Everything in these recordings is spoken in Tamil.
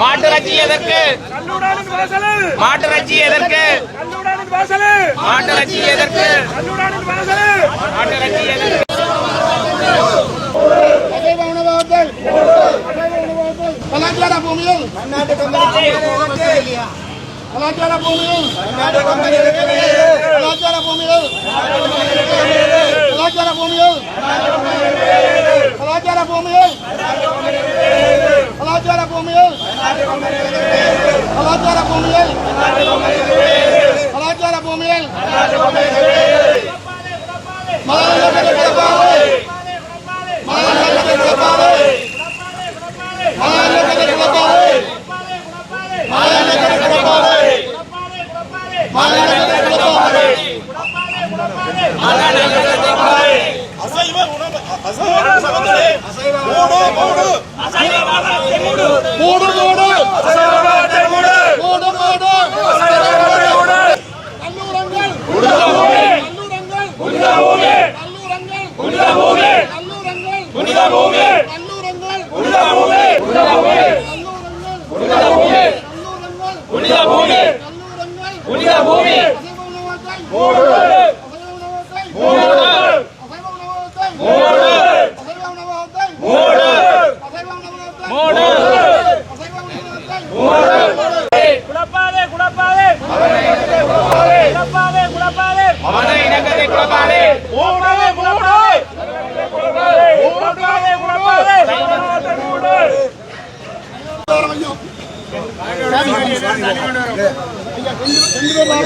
மாட்டுறச்சி எதற்கு? மாட்டுறச்சி எதற்கு? மாட்டுறச்சி எதற்கு மாட்டுறச்சி எதற்கு? பலாட்லாட பூமியில் பலாட்லாட பூமியில் பலாட்லாட பூமியில் பலாட்லாட பூமியில். కళాచార భూమి కళాచార భూమి కళాచార భూమి కళాచార భూమి మాట్లాడాలి Asal juga, mana? Asal. Asal. Asal.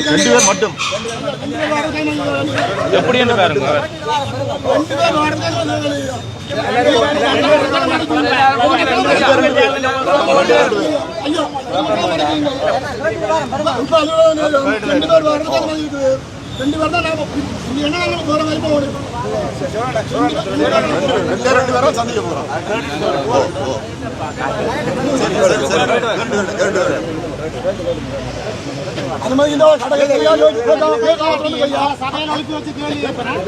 ரெண்டு பேர் மட்டும். எப்படி என்று பாருங்க. ரெண்டு பேர் வரது ரெண்டு பேர் தான் நாம என்ன நாங்க போற மாதிரி போகணும் ரெண்டே ரெண்டு பேரும் சந்திக்க போறோம். அது மாதிரி இந்த கடை சபையை அனுப்பி வச்சு கேள்வி கேட்பேன்?